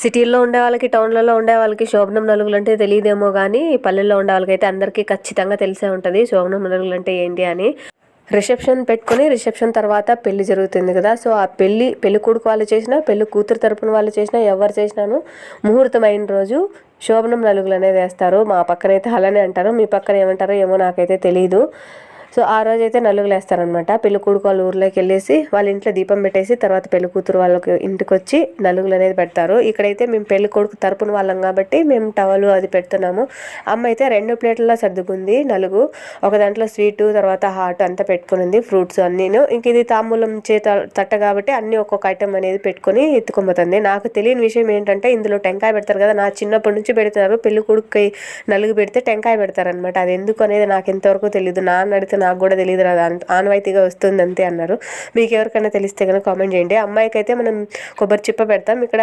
సిటీల్లో ఉండే వాళ్ళకి టౌన్లలో ఉండే వాళ్ళకి శోభనం నలుగులు అంటే తెలియదేమో కానీ పల్లెల్లో ఉండే వాళ్ళకైతే అందరికీ ఖచ్చితంగా తెలిసే ఉంటుంది శోభనం నలుగులు అంటే ఏంటి అని. రిసెప్షన్ పెట్టుకుని రిసెప్షన్ తర్వాత పెళ్ళి జరుగుతుంది కదా. సో ఆ పెళ్ళి పెళ్ళి కొడుకు వాళ్ళు చేసినా పెళ్ళి కూతురు తరపున వాళ్ళు చేసినా ఎవరు చేసినాను ముహూర్తం అయిన రోజు శోభనం నలుగులు అనేది వేస్తారు. మా పక్కన అయితే అలానే అంటారు మీ పక్కన ఏమంటారో ఏమో నాకైతే తెలియదు సో ఆ రోజు అయితే నలుగులు వేస్తారనమాట పెళ్ళి కొడుకు వాళ్ళ ఊర్లోకి వెళ్ళేసి వాళ్ళ ఇంట్లో దీపం పెట్టేసి తర్వాత పెళ్ళి కూతురు వాళ్ళకి ఇంటికి వచ్చి నలుగులు అనేది పెడతారు. ఇక్కడైతే మేము పెళ్ళి కొడుకు తరపున వాళ్ళం కాబట్టి మేము టవలు అది పెడుతున్నాము. అమ్మ అయితే రెండు ప్లేట్లలో సర్దుకుంది నలుగు ఒక దాంట్లో స్వీటు తర్వాత హాట్ అంతా పెట్టుకునింది ఫ్రూట్స్ అన్నీను. ఇంక ఇది తాంబూలం చేత తట్ట కాబట్టి అన్ని ఒక్కొక్క ఐటమ్ అనేది పెట్టుకొని ఎత్తుకొమ్ముతుంది. నాకు తెలియని విషయం ఏంటంటే ఇందులో టెంకాయ పెడతారు కదా నా చిన్నప్పటి నుంచి పెడతారు పెళ్ళి కొడుకు నలుగు పెడితే టెంకాయ పెడతారనమాట అది ఎందుకు అనేది నాకు ఎంతవరకు తెలియదు నాన్న అడిగితే నాకు కూడా తెలియదు అది ఆనవాయితీగా వస్తుంది అంతే అన్నారు. మీకు ఎవరికైనా తెలిస్తే కనుక కామెంట్ చేయండి. అమ్మాయికి అయితే మనం కొబ్బరి చిప్ప పెడతాం. ఇక్కడ